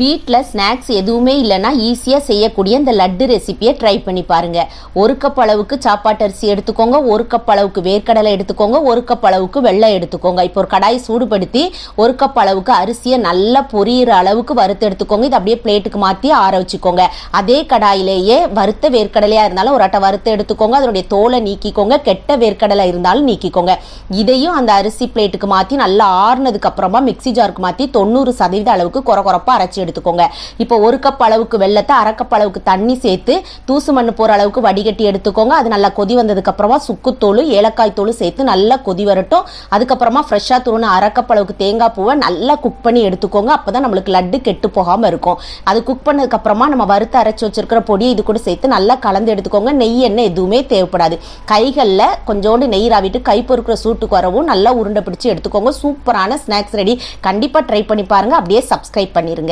வீட்டில் ஸ்நாக்ஸ் எதுவுமே இல்லைன்னா ஈஸியாக செய்யக்கூடிய இந்த லட்டு ரெசிபியை ட்ரை பண்ணி பாருங்க. ஒரு கப் அளவுக்கு சாப்பாட்டு அரிசி எடுத்துக்கோங்க ஒரு கப் அளவுக்கு வேர்க்கடலை எடுத்துக்கோங்க ஒரு கப் அளவுக்கு வெள்ளம் எடுத்துக்கோங்க. இப்போ ஒரு கடாய் சூடுபடுத்தி ஒரு கப் அளவுக்கு அரிசியை நல்லா பொரியிற அளவுக்கு வறுத்து எடுத்துக்கோங்க. இது அப்படியே பிளேட்டுக்கு மாற்றி ஆற வச்சுக்கோங்க. அதே கடாயிலேயே வறுத்த வேர்க்கடலையாக இருந்தாலும் ஒரு அட்டை வறுத்து எடுத்துக்கோங்க. அதனுடைய தோலை நீக்கிக்கோங்க. கெட்ட வேர்க்கடலை இருந்தாலும் நீக்கிக்கோங்க. இதையும் அந்த அரிசி பிளேட்டுக்கு மாற்றி நல்லா ஆறுனதுக்கு அப்புறமா மிக்ஸி ஜாருக்கு மாற்றி தொண்ணூறு சதவீத அளவுக்கு குறை குறப்பாக அரைச்சி எடுத்துக்கோங்க. இப்போ ஒரு கப் அளவுக்கு வெள்ளத்தை அரை கப் அளவுக்கு தண்ணி சேர்த்து தூசு மண்ணு போகிற அளவுக்கு வடிகட்டி எடுத்துக்கோங்க. அது நல்லா கொதி வந்ததுக்கு அப்புறமா ஏலக்காய் தூள் சேர்த்து நல்லா கொதி வரட்டும். அதுக்கப்புறமா ஃப்ரெஷ்ஷாக தூணு அரை கப் அளவுக்கு தேங்காய் பூவை நல்லா குக் பண்ணி எடுத்துக்கோங்க. அப்போ தான் நம்மளுக்கு லட்டு கெட்டு போகாமல் இருக்கும். அது குக் பண்ணதுக்கப்புறமா நம்ம வறுத்து அரைச்சி வச்சிருக்கிற பொடியை இது கூட சேர்த்து நல்லா கலந்து எடுத்துக்கோங்க. நெய் எண்ணெய் எதுவுமே தேவைப்படாது. கைகளில் கொஞ்சோண்டு நெய் ராவிட்டு கை பொறுக்கிற சூட்டுக்கு வரவும் நல்லா உருண்டை பிடிச்சி எடுத்துக்கோங்க. சூப்பரான ஸ்நாக்ஸ் ரெடி கண்டிப்பாக ட்ரை பண்ணி பாருங்கள் அப்படியே சப்ஸ்கிரைப் பண்ணிருங்க.